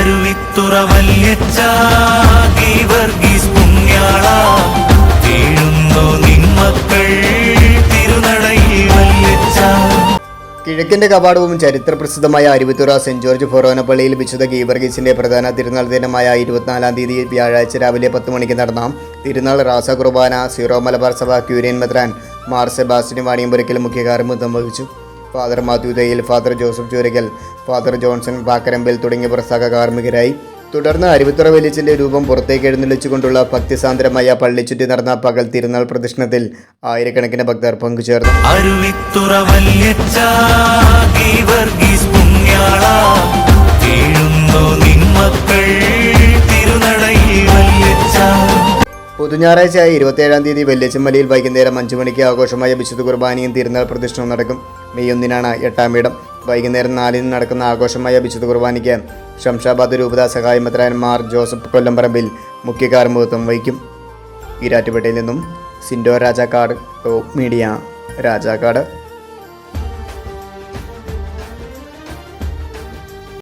അരുവിത്തുറ വല്യച്ച ഗീവർഗീസ് പുണ്യാള. വീഴുന്നു നിമ്മക്കൾ തിരുനടയിൽ കിഴക്കിന്റെ കപാടവും ചരിത്ര പ്രസിദ്ധമായ അരുവിത്തുറ സെന്റ് ജോർജ് ഫൊറോന പള്ളിയിൽ വിശുദ്ധ ഗീവർഗീസിന്റെ പ്രധാന തിരുനാൾ ദിനമായ ഇരുപത്തിനാലാം തീയതി വ്യാഴാഴ്ച രാവിലെ പത്ത് മണിക്ക് നടന്ന തിരുനാൾ റാസ കുർബാന സീറോ മലബാർ സഭ ക്യൂരിയൻ മെത്രാൻ മാർ സെബാസ്റ്റിനും വാണിയമ്പുരക്കിലും മുഖ്യ കാർമ്മിത്വം വഹിച്ചു father Mathew Thayyil father Joseph Choorakal father Johnson Pakkarambil തുടങ്ങിയവർ സഹകാർമ്മികരായി. തുടർന്ന് അരുവിത്തുറ വലിച്ചിന്റെ രൂപം പുറത്തേക്ക് എഴുന്നള്ളിച്ചുകൊണ്ടുള്ള ഭക്തിസാന്ദ്രമായ പള്ളിച്ചുറ്റി നടന്ന പകൽ തിരുനാൾ പ്രദക്ഷിണത്തിൽ ആയിരക്കണക്കിന് ഭക്തർ പങ്കുചേർന്നു. അരുവിത്തുറ പൊതുഞായറാഴ്ചയായ ഇരുപത്തിയേഴാം തീയതി വെല്ലിച്ചമലയിൽ വൈകുന്നേരം അഞ്ചു മണിക്ക് ആഘോഷമായ വിശുദ്ധ കുർബാനയും തിരുനാൾ പ്രദക്ഷിണവും നടക്കും. മെയ് ഒന്നിനാണ് എട്ടാം ഇടം. വൈകുന്നേരം നാലിന് നടക്കുന്ന ആഘോഷമായ വിശുദ്ധ കുർബാനയ്ക്ക് ശംഷാബാദ് രൂപതാ സഹായമെത്രാൻമാർ ജോസഫ് കൊല്ലംപറമ്പിൽ മുഖ്യ കാർമുഖത്വം വഹിക്കും. ഈരാറ്റുപേട്ടയിൽ നിന്നും സിൻഡോ രാജാക്കാട് മീഡിയ രാജാക്കാട്.